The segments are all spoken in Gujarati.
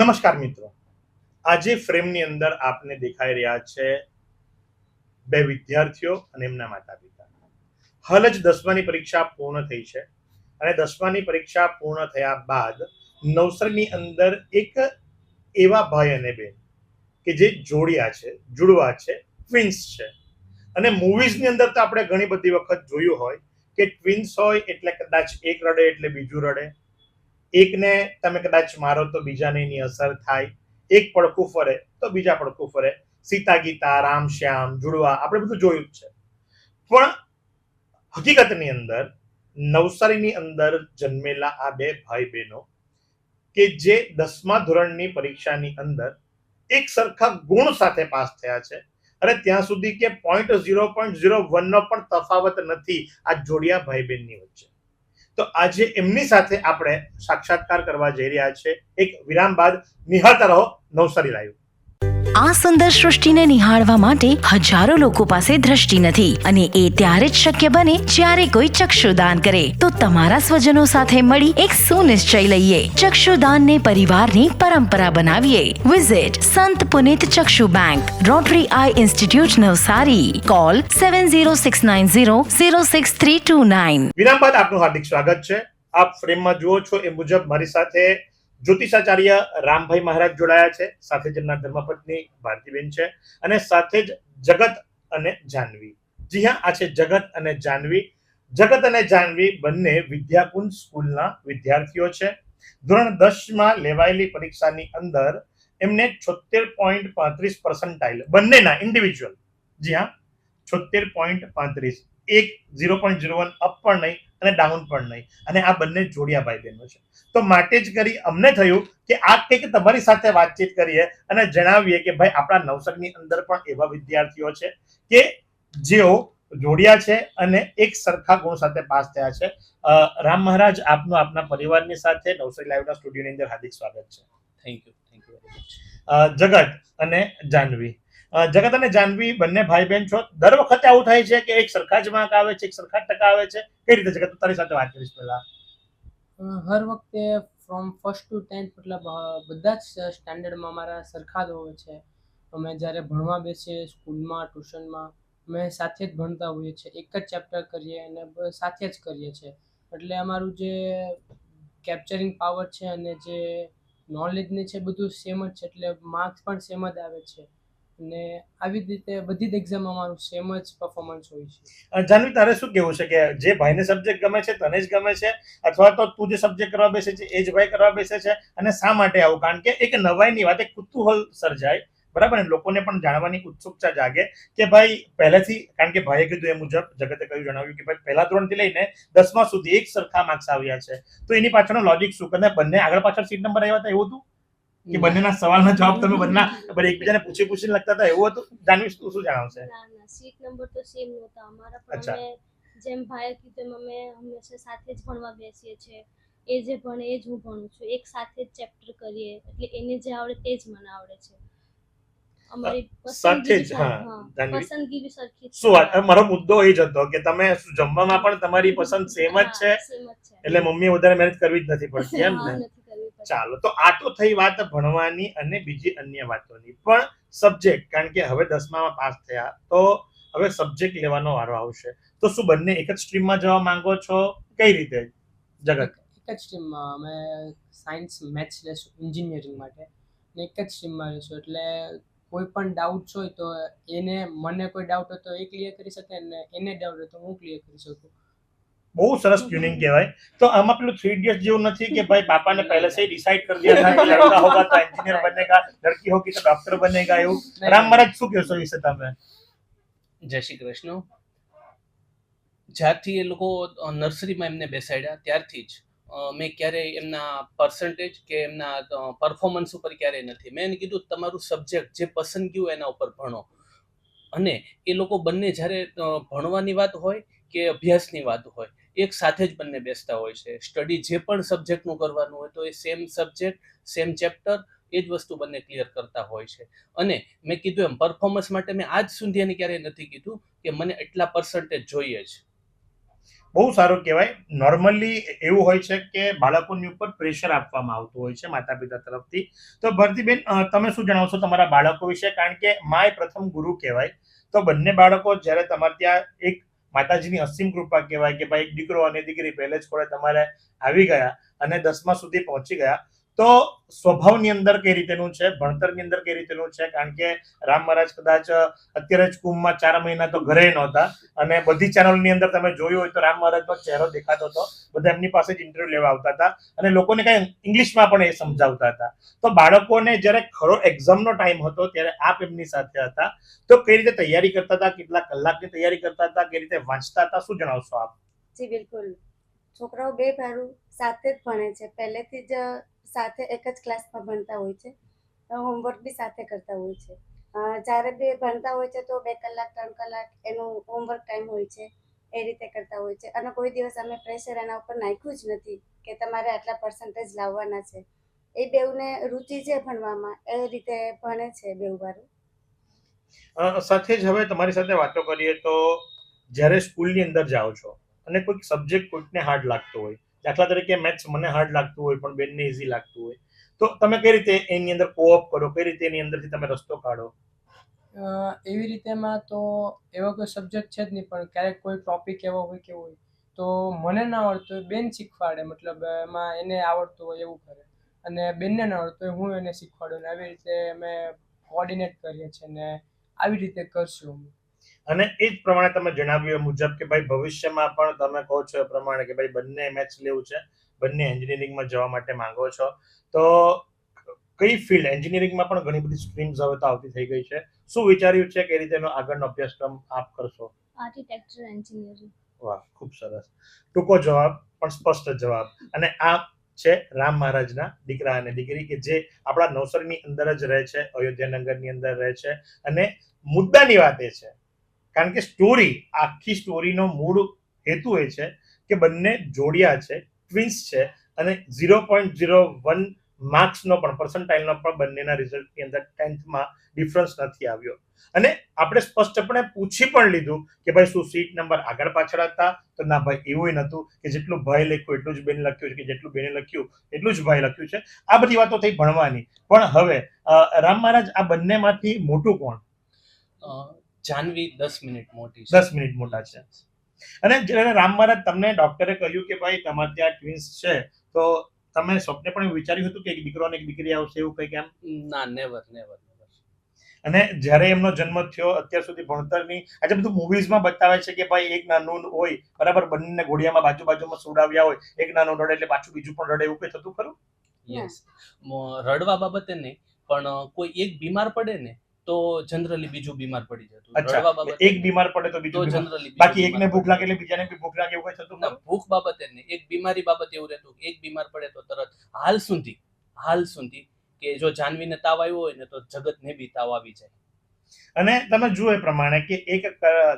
નમસ્કાર મિત્રો. આજે ફ્રેમની અંદર આપને દેખાઈ રહ્યા છે બે વિદ્યાર્થીઓ અને એમના માતા પિતા હાલ જ દસમાની પરીક્ષા પૂર્ણ થઈ છે અને દસમાની પરીક્ષા પૂર્ણ થયા બાદ નવસરની અંદર એક એવા ભાઈ અને બેન કે જે જોડિયા છે, જુડવા છે ટ્વિન્સ છે. અને મૂવીઝની અંદર તો આપણે ઘણી બધી વખત જોયું હોય કે ટ્વિન્સ હોય એટલે કદાચ એક રડે એટલે બીજું રડે. એકને તમે કદાચ મારો તો બીજાને એની અસર થાય. એક પડખું ફરે તો બીજા પડખું ફરે. સીતા ગીતા રામ શ્યામ જુડવા, આપણે બધું જોયું જ છે. પણ હકીકતની અંદર, નવસારીની અંદર જન્મેલા આ બે ભાઈ બહેનો કે જે દસમા ધોરણની પરીક્ષાની અંદર એક સરખા ગુણ સાથે પાસ થયા છે અને ત્યાં સુધી કે પોઈન્ટ ઝીરો પોઈન્ટ ઝીરો વનનો પણ તફાવત નથી આ જોડિયા ભાઈ બહેનની વચ્ચે. તો આજે એમની સાથે આપણે સાક્ષાત્કાર કરવા જઈ રહ્યા છે. એક વિરામ બાદ નિહાળતા રહો નવસારી લાઈવ. આ સુંદર સૃષ્ટિને નિહાળવા માટે હજારો લોકો પાસે દ્રષ્ટિ નથી અને એ ત્યારે જ શક્ય બને જ્યારે કોઈ ચક્ષુદાન કરે. તો તમારા સ્વજનો સાથે મળી એક સુનિશ્ચય લઈએ. ચક્ષુદાનને પરિવારની પરંપરા બનાવીએ. Visit Sant Punit Chakshu bank rotary eye institute Navsari. Call seven zero six nine zero zero six three two nine વિરામ બાદ આપનું હાર્દિક સ્વાગત છે. આપ ફ્રેમમાં જુઓ છો એ મુજબ મારી સાથે જ્યોતિષાચાર્ય રામભાઈ મહારાજ જોડાયા છે. સાથે જ એમના ધર્મપત્ની ભારતીબેન છે અને સાથે જ જગત અને જાનવી. જી હા, આ છે જગત અને જાનવી. જગત અને જાનવી બંને વિદ્યાકુંજ સ્કૂલના વિદ્યાર્થીઓ છે. ધોરણ દસમાં લેવાયેલી પરીક્ષાની અંદર એમને છોતેર પોઈન્ટ પાંત્રીસ પર્સન્ટાઇલ બંનેના ઇન્ડિવિજ્યુઅલ જી હા છોતેર પોઈન્ટ પાંત્રીસ. એક zero point zero one up પણ નહીં અને ડાઉન પણ નહીં. અને આ બંને જોડિયા ભાઈ બહેનો છે. તો માટે જ કરી અમને થયું કે આ કંઈક તમારી સાથે વાતચીત કરીએ અને જણાવીએ કે ભાઈ આપણા નવસરની અંદર પણ એવા વિદ્યાર્થીઓ છે કે જેઓ જોડિયા છે અને એક સરખા ગુણ સાથે પાસ થયા છે. રામ મહારાજ આપનું આપના પરિવારની સાથે નવસારી લાઈવના સ્ટુડિયોની અંદર હાર્દિક સ્વાગત છે. Thank you thank you very much Jagat અને જાનવી. જગત અને જાનવી બંને ભાઈ બહેન છો. દર વખતે આવું થાય છે કે એક સરખા જ માર્ક આવે છે, એક સરખા ટકા આવે છે. કઈ રીતે જગત? તારી સાથે વાત કરીશ પહેલા. હર વખતે ફ્રોમ ફર્સ્ટ ટુ ટેન્થ મતલબ બધા જ સ્ટાન્ડર્ડમાં અમારા સરખા જ હોય છે. અમે જ્યારે ભણવા બેસીએ સ્કૂલમાં, ટ્યુશનમાં, અમે સાથે જ ભણતા હોઈએ છીએ. એક જ ચેપ્ટર કરીએ અને સાથે જ કરીએ છીએ. એટલે અમારું જે કેપ્ચરિંગ પાવર છે અને જે નોલેજને છે બધું સેમ જ છે. એટલે માર્ક્સ પણ સેમ જ આવે છે. અને આવી જ રીતે બધી જ એક્ઝામ અમારું સેમ જ પરફોર્મન્સ હોય છે. જાનવી, તારે શું કેવું છે કે જે ભાઈને સબ્જેક્ટ ગમે છે તને જ ગમે છે? અથવા તો તું જે સબ્જેક્ટ કરવા બેસે છે, એ જ ભાઈ કરવા બેસે છે? અને શા માટે આવું? કારણ કે એક નવાઈની વાત, એક કુતૂહલ સર્જાય. બરાબર? ને લોકોને પણ જાણવાની ઉત્સુકતા જાગે કે ભાઈ, પહેલેથી, કારણ કે ભાઈએ કીધું એ મુજબ, જગતે કહ્યું, જણાવ્યું કે ભાઈ, પહેલા ધોરણથી લઈને દસમા સુધી એક સરખા માર્ક્સ આવ્યા છે. તો એની પાછળનો લોજિક શું? કે બંને આગળ પાછળ સીટ નંબર આવ્યા હતા, એવું હતું? કે બંનેના સવાલના જવાબ તમે બંને બરાબર એકબીજાને પૂછી પૂછીને લખતા હતા એવું હતું? જાનવી તું શું જણાવશે? ના ના સીટ નંબર તો સેમ નહોતા. અમારા પણ જેમ ભાઈએ કીધું એમ અમે હંમેશા સાથે જ ભણવા બેસીએ છીએ. એ જે ભણે એ જ હું ભણું છું. એક સાથે જ ચેપ્ટર કરીએ. એટલે એને જે આવડે તે જ મને આવડે છે. અમારી સાથે જ, હા, મારો મુદ્દો એ જ હતો કે તમે શું જમવામાં પણ તમારી પસંદ સેમ જ છે? એટલે મમ્મીએ વધારે મહેનત કરવી જ નથી પડતી એમ ને. ચાલો, તો આ તો થઈ વાત ભણવાની અને બીજી અન્ય વાતોની. પણ સબ્જેક્ટ કારણ કે હવે દસમામાં પાસ થયા, તો હવે સબ્જેક્ટ લેવાનો વારો આવશે. તો શું બંને એક જ સ્ટ્રીમમાં જવા માંગો છો? કઈ રીતે? જગત. એક જ સ્ટ્રીમમાં અમે સાયન્સ મેથ્સ લેશું એન્જિનિયરિંગ માટે. ને એક જ સ્ટ્રીમમાં લેશું એટલે કોઈ પણ ડાઉટ્સ હોય તો એને, મને કોઈ ડાઉટ હોય તો એ ક્લિયર કરી શકે અને એને ડાઉટ હોય તો હું ક્લિયર કરી શકું. બહુ સરસ ટ્યુનિંગ કહેવાય. તો આમાં પેલું થ્રી ઇડિયટ્સ જેવું નથી કે ભાઈ બાપાને પહેલેથી ડિસાઈડ કરી દીધા કે લડકા હોગા તો એન્જિનિયર બનેગા લડકી હોગી તો ડોક્ટર બનેગા એવું. રામ મહારાજ શું કહેશો વિશે તમે? જય શ્રી કૃષ્ણ. જ્યારથી એ લોકો નર્સરીમાં એમને બેસાડ્યા ત્યારથી જ મેં ક્યારેય એમના પર્સન્ટેજ કે એમના પરફોર્મન્સ ઉપર ક્યારેય નથી. મેં એને કીધું તમારું સબ્જેક્ટ જે પસંદ ગયું એના ઉપર ભણો. અને એ લોકો બંને જ્યારે ભણવાની વાત હોય કે અભ્યાસની વાત હોય એક સાથે જ બંને બેસતા હોય છે. સ્ટડી જે પણ સબ્જેક્ટનું કરવાનું હોય તો એ સેમ સબ્જેક્ટ સેમ ચેપ્ટર એ જ વસ્તુ બંને ક્લિયર કરતા હોય છે. અને મેં કીધું એમ પરફોર્મન્સ માટે મેં આજ સુધી એને ક્યારેય નથી કીધું કે મને એટલા પર્સન્ટેજ જોઈએ જ બહુ સારું કહેવાય. નોર્મલી એવું હોય છે કે બાળકોની ઉપર પ્રેશર આપવામાં આવતું હોય છે માતા પિતા તરફથી. તો ભરતીબેન તમે શું જણાવશો તમારા બાળકો વિશે? કારણ કે માય પ્રથમ ગુરુ કહેવાય. તો બંને બાળકો જ્યારે તમારે ત્યાં એક માતાજીની અસીમ કૃપા કહેવાય કે ભાઈ એક દીકરો અને દીકરી પહેલે જ ખોળે તમારે આવી ગયા અને દસમા સુધી પહોંચી ગયા. તો સ્વભાવની અંદર કઈ રીતેનું છે, ભણતરની અંદર કઈ રીતેનું છે? કારણ કે રામ મહારાજ કદાચ અત્યારે જ કુંભમાં ચાર મહિના તો ઘરે નહોતા અને બધી ચેનલની અંદર તમે જોયું હોય તો રામ મહારાજનો ચહેરો દેખાતો હતો. બધા એમની પાસે જ ઇન્ટરવ્યુ લેવા આવતા હતા અને લોકોને કઈ ઇંગ્લિશમાં પણ એ સમજાવતા હતા. તો બાળકોને જ્યારે ખરો એક્ઝામનો ટાઈમ હતો ત્યારે આપ એમની સાથે હતા. તો કઈ રીતે તૈયારી કરતા હતા? કેટલા કલાકની તૈયારી કરતા હતા? કઈ રીતે વાંચતા હતા? શું જણાવશો આપ? જી, બિલકુલ. છોકરાઓ બે ભારું સાથે જ ભણે છે. પહેલેથી જ સાથે એક જ ક્લાસમાં ભણતા હોય છે. હોમવર્ક બી સાથે કરતા હોય છે. જ્યારે બે ભણતા હોય છે તો બે કલાક, ત્રણ કલાક એનું હોમવર્ક ટાઈમ હોય છે. એ રીતે કરતા હોય છે. અને કોઈ દિવસ અમે પ્રેશર એના ઉપર નાખ્યું જ નથી કે તમારે આટલા પર્સન્ટેજ લાવવાના છે. એ બેઉને રુચિ છે ભણવામાં. એ રીતે ભણે છે બેઉ ભારું. સાથે જ હવે તમારી સાથે વાતો કરીએ તો જ્યારે સ્કૂલની અંદર જાઓ છો અને કોઈક સબ્જેક્ટ કોઈકને હાર્ડ લાગતો હોય. દાખલા તરીકે મેથ્સ મને હાર્ડ લાગતું હોય, પણ બેનને ઇઝી લાગતું હોય. તો તમે કઈ રીતે એની અંદર કોઓપ કરો? કઈ રીતે એની અંદરથી તમે રસ્તો કાઢો? એવી રીતેમાં તો એવો કોઈ સબ્જેક્ટ છે જ નહીં, પણ ક્યારેક કોઈ ટોપિક એવો હોય કે હોય, તો મને ના આવડતું હોય, બેન શીખવાડે, મતલબ એમાં એને આવડતું હોય એવું કરે. અને બેનને ના આવડતું હોય, હું એને શીખવાડું ને આવી રીતે અમે કોર્ડિનેટ કરીએ છીએ ને, આવી રીતે કરશું અને એ જ પ્રમાણે તમે જણાવ્યું એ મુજબ કે ભાઈ ભવિષ્યમાં પણ તમે કહો છો એ પ્રમાણે કે ભાઈ બંને મેચ લેવું છે બંને એન્જિનિયરિંગમાં જવા માટે માંગો છો. તો કઈ ફિલ્ડ એન્જિનિયરિંગમાં પણ ઘણી બધી સ્ટ્રીમ્સ હવે તો આવતી થઈ ગઈ છે. શું વિચાર્યું છે કે રીતેનો આગળનો અભ્યાસક્રમ આપ કરશો? આર્કિટેક્ચર એન્જિનિયરિંગ વાહ ખૂબ સરસ. ટૂંકો જવાબ પણ સ્પષ્ટ જવાબ. અને આ છે રામ મહારાજના દીકરા અને દીકરી કે જે આપણા નવસરની અંદર જ રહે છે અયોધ્યા નગરની અંદર રહે છે. અને મુદ્દાની વાત એ છે કારણ કે સ્ટોરી આખી સ્ટોરીનો મૂળ હેતુ એ છે કે બંને જોડિયા છે ટ્વિન્સ છે અને ઝીરો પોઈન્ટ ઝીરો વન માર્ક્સનો પણ પર્સન્ટાઇલનો પણ બંનેના રિઝલ્ટની અંદર ટેન્થમાં ડિફરન્સ નથી આવ્યો. અને આપણે સ્પષ્ટપણે પૂછી પણ લીધું કે ભાઈ શું સીટ નંબર આગળ પાછળ હતા? તો ના ભાઈ, એવું નહોતું કે જેટલું ભાઈ લખ્યું, એટલું જ બેન લખ્યું છે કે જેટલું બેને લખ્યું, એટલું જ ભાઈ લખ્યું છે. આ બધી વાતો થઈ ભણવાની. પણ હવે રામ મહારાજ, આ બંનેમાંથી મોટું કોણ? જાનવી દસ મિનિટ મોટી દસ મિનિટ મોટા છે. અને જ્યારે રામ મહારાજ તમને ડોક્ટરે કહ્યું કે ભાઈ તમારે ત્યાં ટ્વિન્સ છે તો તમે સ્વપ્ને પણ વિચાર્યું હતું કે એક દીકરો અને એક દીકરી આવશે એવું કંઈક એમ? ના નેવર નેવર અને જ્યારે એમનો જન્મ થયો અત્યાર સુધી ભણતરની આજે બધું મૂવીઝમાં બતાવે છે કે ભાઈ એક નાનું હોય બરાબર બંને ઘોડિયામાં બાજુ બાજુમાં સુડાવ્યા હોય એક નાનું રડે એટલે પાછું બીજું પણ રડે એવું કંઈ થતું ખરું? યસ રડવા બાબતે નહીં પણ કોઈ એક બીમાર પડે ને તો જનરલી બીજું બીમાર પડી જતું રડવા બાબતે એક બીમાર પડે તો બીજું જનરલી બાકી એકને ભૂખ લાગે એટલે બીજાને બી ભૂખ લાગે એવું કઈ થતું ના ભૂખ બાબતે નહીં. એક બીમારી બાબતે એવું રહેતું. એક બીમાર પડે તો તરત હાલ સુધી હાલ સુધી કે જો જાનવીને તાવ આવ્યો હોય ને તો જગતને બી તાવ આવી જાય. અને તમે જુઓ એ પ્રમાણે કે એક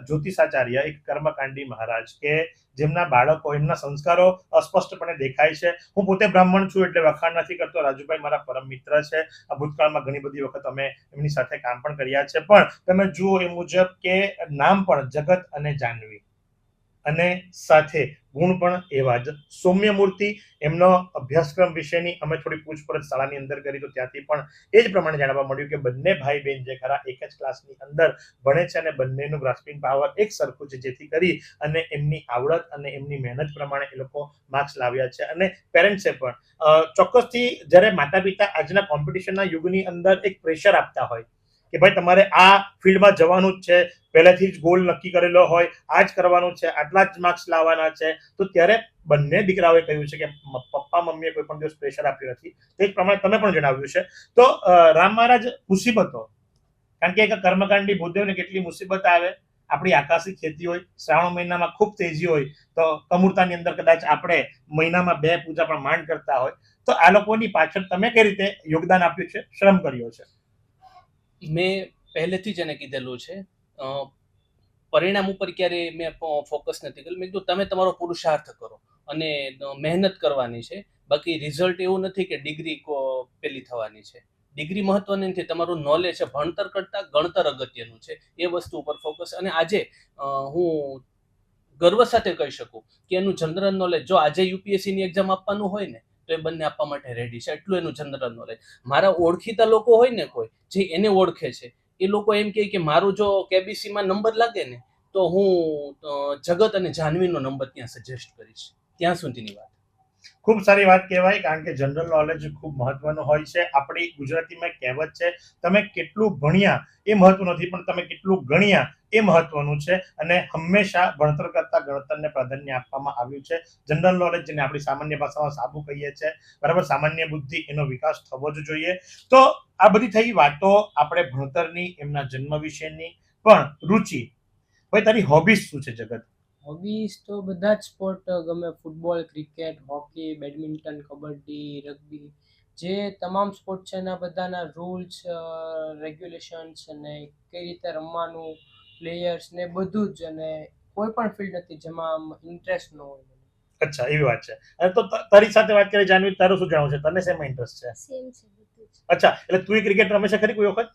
જ્યોતિષાચાર્ય, એક કર્મકાંડી મહારાજ કે જેમના બાળકો, એમના સંસ્કારો અસ્પષ્ટપણે દેખાય છે. હું પોતે બ્રાહ્મણ છું એટલે વખાણ નથી કરતો. રાજુભાઈ મારા પરમ મિત્ર છે. આ ભૂતકાળમાં ઘણી બધી વખત અમે એમની સાથે કામ પણ કર્યા છે. પણ તમે જુઓ એ મુજબ કે નામ પણ જગત અને જાહ્નવી અને સાથે ગુણ પણ એવા જ. સૌમ્ય મૂર્તિ એમનો અભ્યાસક્રમ વિશેની અમે થોડી પૂછપરછ શાળાની અંદર કરી, તો ત્યાંથી પણ એ જ પ્રમાણે જાણવા મળ્યું કે બંને ભાઈ બહેન જે ખરા એક જ ક્લાસની અંદર ભણે છે અને બંનેનું ગ્રાસ્પિંગ પાવર એક સરખું છે, જેથી કરી અને એમની આવડત અને એમની મહેનત પ્રમાણે એ લોકો માર્ક્સ લાવ્યા છે. અને પેરેન્ટ્સે પણ ચોક્કસથી જ્યારે માતા પિતા આજના કોમ્પિટિશનના યુગની અંદર એક પ્રેશર આપતા હોય કે ભાઈ તમારે આ ફિલ્ડમાં જવાનું જ છે, પહેલેથી જ ગોલ નક્કી કરેલો હોય આ જ કરવાનું છે, આટલા જ માર્ક્સ લાવવાના છે. તો ત્યારે બંને દીકરાઓએ કહ્યું છે કે પપ્પા, મમ્મીએ કોઈ પણ દિવસ પ્રેશર આપ્યું નથી. તે જ પ્રમાણે તમે પણ જણાવ્યું છે. તો રામ મહારાજ મુસીબતો, કારણ કે એક કર્મકાંડી ભૂદેવને કેટલી મુસીબત આવે. આપણી આકાશી ખેતી હોય, શ્રાવણ મહિનામાં ખૂબ તેજી હોય, તો કમૂરતાની અંદર કદાચ આપણે મહિનામાં બે પૂજા પણ માંડ કરતા હોય. તો આ લોકોની પાછળ તમે કઈ રીતે યોગદાન આપ્યું છે? શ્રમ કર્યો છે. મેં પહેલેથી જ એને કીધેલું છે. પરિણામ ઉપર ક્યારે મેં ફોકસ નથી કર્યું. મેં કીધું, તમે તમારો પુરુષાર્થ કરો અને મહેનત કરવાની છે. બાકી રિઝલ્ટ એવું નથી કે ડિગ્રી પેલી થવાની છે. ડિગ્રી મહત્વની નથી. તમારું નોલેજ છે, ભણતર કરતાં ગણતર અગત્યનું છે. એ વસ્તુ ઉપર ફોકસ અને આજે હું ગર્વ સાથે કહી શકું કે એનું જનરલ નોલેજ જો આજે યુપીએસસીની એક્ઝામ આપવાનું હોય ને તો એ બંને આપવા માટે રેડી છે. એટલું એનું જનરલ નોલેજ મારા ઓળખીતા લોકો હોય ને કોઈ, જે એને ઓળખે છે, એ લોકો એમ કહે કે મારું જો કેબીસીમાં નંબર લાગે ને, તો હું જગત અને જાહ્નવીનો નંબર ત્યાં સજેસ્ટ કરીશ. ત્યાં સુધીની વાત. ખૂબ સારી વાત કહેવાય, કારણ કે જનરલ નોલેજ ખૂબ મહત્વનું હોય છે. આપણી ગુજરાતીમાં કહેવત છે, તમે કેટલું ભણ્યા એ મહત્વ નથી, પણ તમે કેટલું ગણ્યા એ મહત્વનું છે. અને હંમેશા ભણતર કરતા ગણતરને પ્રાધાન્ય આપવામાં આવ્યું છે. જનરલ નોલેજ જેને આપણી સામાન્ય ભાષામાં સાબુ કહીએ છીએ બરાબર? સામાન્ય બુદ્ધિ એનો વિકાસ થવો જ જોઈએ. તો આ બધી થઈ વાતો આપણે ભણતરની, એમના જન્મ વિશેની, પણ રુચિ. ભાઈ, તારી હોબીઝ શું છે જગત? હોબીઝ તો બધા જ સ્પોર્ટ ગમે football cricket hockey badminton kabaddi rugby જે તમામ સ્પોર્ટ છે એના બધાના રૂલ્સ રેગ્યુલેશન્સ અને કઈ રીતે રમવાનું પ્લેયર્સ ને બધું જ અને કોઈ પણ ફિલ્ડ નથી જેમાં આમ ઇન્ટરેસ્ટ ન હોય અચ્છા એવી વાત છે. અને તો તારી સાથે વાત કરી જાનવી તારું શું જાણવું છે? તને શેમાં ઇન્ટરેસ્ટ છે? સેમ છે. અચ્છા એટલે તું ક્રિકેટ રમે છે ખરી કોઈ વખત?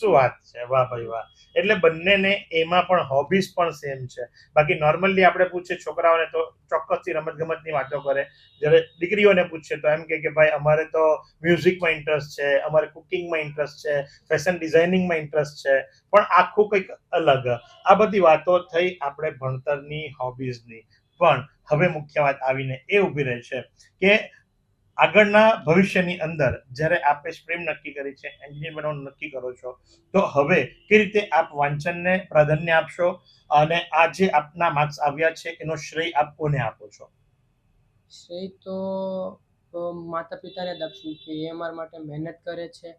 શું વાત છે? વાહ ભાઈ વાહ. એટલે બંનેને એમાં પણ હોબીઝ પણ સેમ છે. બાકી નોર્મલી આપણે પૂછીએ છોકરાઓને તો ચોક્કસથી રમત ગમતની વાતો કરે. જ્યારે દીકરીઓને પૂછીએ તો એમ કે ભાઈ અમારે તો મ્યુઝિકમાં ઇન્ટરેસ્ટ છે અમારે કુકિંગમાં ઇન્ટરેસ્ટ છે ફેશન ડિઝાઇનિંગમાં ઇન્ટરેસ્ટ છે પણ આખું કંઈક અલગ. આ બધી વાતો થઈ આપણે ભણતરની હોબીઝની પણ હવે મુખ્ય વાત આવીને એ ઊભી રહે છે કે આગળના ભવિષ્યની અંદર જ્યારે આપે સ્ટ્રીમ નક્કી કરી છે, એન્જિનિયર બનવાનું નક્કી કરો છો, તો હવે કઈ રીતે આપ વાંચનને પ્રાધાન્ય આપશો અને આ જે આપના માર્ક્સ આવ્યા છે, એનો શ્રેય આપ કોને આપો છો? શ્રેય તો માતા પિતાને જ આપશું કે એ અમારા માટે મહેનત કરે છે.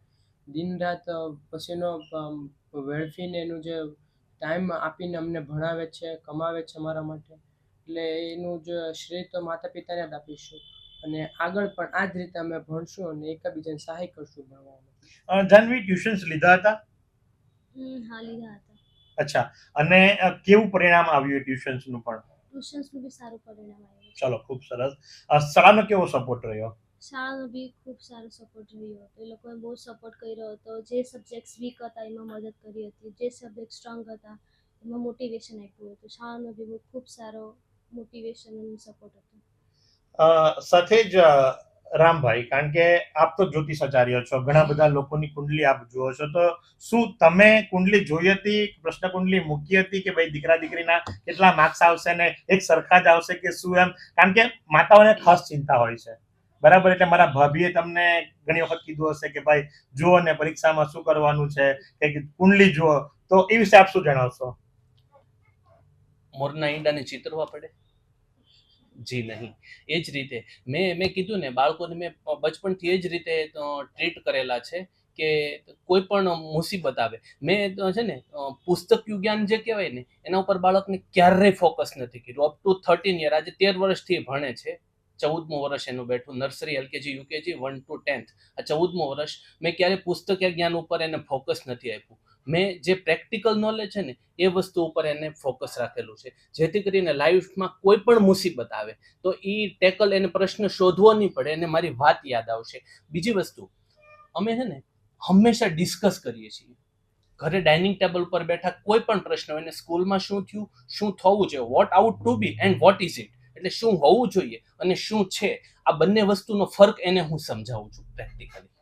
દિન રાત પછીનો વેળફીને એનું જે ટાઈમ આપીને અમને ભણાવે છે, કમાવે છે અમારા માટે. એટલે એનું જે શ્રેય તો માતા પિતાને જ આપીશું. અને આગળ પણ આ જ રીતે અમે ભણશું અને એકબીજાને સહાય કરશું ભણવામાં. જાનવી ટ્યુશન્સ લીધા હતા? હમ હા લીધા હતા. અચ્છા. અને કેવું પરિણામ આવ્યું ટ્યુશન્સનું પણ? ટ્યુશન્સનું બી સારું પરિણામ આવ્યું. ચલો ખૂબ સરસ. શાળાનો કેવો સપોર્ટ રહ્યો? શાળાનો બી ખૂબ સારો સપોર્ટ રહ્યો હતો. એ લોકોએ બહુ સપોર્ટ કર્યો હતો. જે સબ્જેક્ટ્સ વીક હતા એમાં મદદ કરી હતી. જે સબ્જેક્ટ સ્ટ્રોંગ હતા એમાં મોટિવેશન આપ્યું હતું. શાળાનો બી ખૂબ સારો મોટિવેશન અને સપોર્ટ હતો. સાથે જ રામભાઈ, કારણ કે આપ તો જ્યોતિષ આચાર્ય છો, ઘણા બધા લોકોની કુંડલી આપ જુઓ છો, તો શું તમે કુંડલી જોઈ હતી, પ્રશ્ન કુંડલી મૂકી હતી કે ભાઈ દીકરા દીકરીના કેટલા માર્ક્સ આવશે ને એક સરખા જ આવશે કે શું એમ? કારણ કે માતાઓને ખાસ ચિંતા હોય છે. બરાબર? એટલે મારા ભાભીએ તમને ઘણી વખત કીધું હશે કે ભાઈ, જુઓ ને પરીક્ષામાં શું કરવાનું છે કે કુંડલી જુઓ. તો એ વિશે આપ શું જણાવશો? મોરના ઈંડાને ચિતરવા પડે. જી નહીં. એ જ રીતે મેં મેં કીધું ને, બાળકોને મેં બચપણથી એ જ રીતે ટ્રીટ કરેલા છે કે કોઈ પણ મુસીબત આવે. મેં છે ને પુસ્તકયું જ્ઞાન જે કહેવાય ને, એના ઉપર બાળકને ક્યારેય ફોકસ નથી કર્યું. અપ ટુ થર્ટીન યર આજે તેર વર્ષથી ભણે છે. ચૌદમું વર્ષ એનું બેઠું nursery LKG UKG one two tenth આ ચૌદમું વર્ષ મેં ક્યારે પુસ્તકીય જ્ઞાન ઉપર એને ફોકસ નથી આપ્યું. મેં જે પ્રેક્ટિકલ નોલેજ છે ને, એ વસ્તુ ઉપર એને ફોકસ રાખેલું છે. જેથી કરીને લાઈફમાં કોઈ પણ મુસીબત આવે, તો એ ટેકલ એને પ્રશ્ન શોધવો નહીં પડે, એને મારી વાત યાદ આવશે. બીજી વસ્તુ, અમે છે ને હંમેશા ડિસ્કસ કરીએ છીએ. ઘરે ડાઇનિંગ ટેબલ પર બેઠા કોઈ પણ પ્રશ્ન હોય સ્કૂલમાં શું થયું, શું થવું જોઈએ what ought to be and what is it એટલે શું હોવું જોઈએ અને શું છે? આ બંને વસ્તુનો ફરક એને હું સમજાવું છું પ્રેક્ટિકલી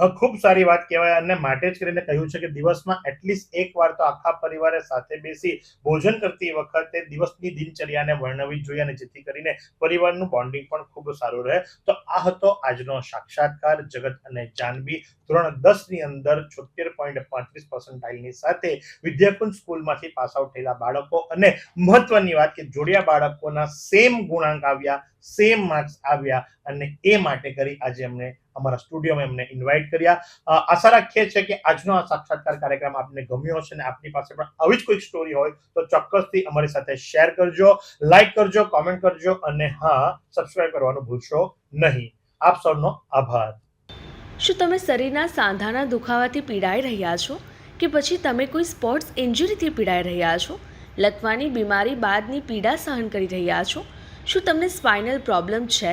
ખૂબ સારી વાત કહેવાય અને માટે જ કરીને કહ્યું છે કે દિવસમાં એટલીસ્ટ એક વાર તો આખા પરિવારે સાથે બેસી ભોજન કરતી વખતે દિવસની દિનચર્યાને વર્ણવી જોઈએ અને જેથી કરીને પરિવારનું બોન્ડિંગ પણ ખૂબ સારું રહે. તો આ હતો આજનો સાક્ષાત્કાર. જગત અને જાનવી ધોરણ દસની અંદર છોતેર પોઈન્ટ પાંત્રીસ પર્સન્ટાઇલની સાથે વિદ્યાકુંજ સ્કૂલમાંથી પાસ આઉટ થયેલા બાળકો અને મહત્વની વાત કે જોડિયા બાળકોના સેમ ગુણાંક આવ્યા સેમ માર્ક્સ આવ્યા અને એ માટે કરી આજે અમને અમારા સ્ટુડિયોમાં એમને ઇન્વાઇટ કર્યા. આશા રાખીએ છીએ કે આજનો આ સાક્ષાત્કાર કાર્યક્રમ આપને ગમ્યો હશે અને આપની પાસે પણ આવી જ કોઈ સ્ટોરી હોય તો ચોક્કસથી અમારી સાથે શેર કરજો લાઈક કરજો કોમેન્ટ કરજો અને હા સબસ્ક્રાઇબ કરવાનું ભૂલશો નહીં. આપ સૌનો આભાર. શું તમે શરીરના સાંધાના દુખાવાથી પીડાઈ રહ્યા છો? કે પછી તમે કોઈ સ્પોર્ટ્સ ઇન્જરીથી પીડાઈ રહ્યા છો? લકવાની બીમારી બાદની પીડા સહન કરી રહ્યા છો? શું તમને સ્પાઇનલ પ્રોબ્લેમ છે?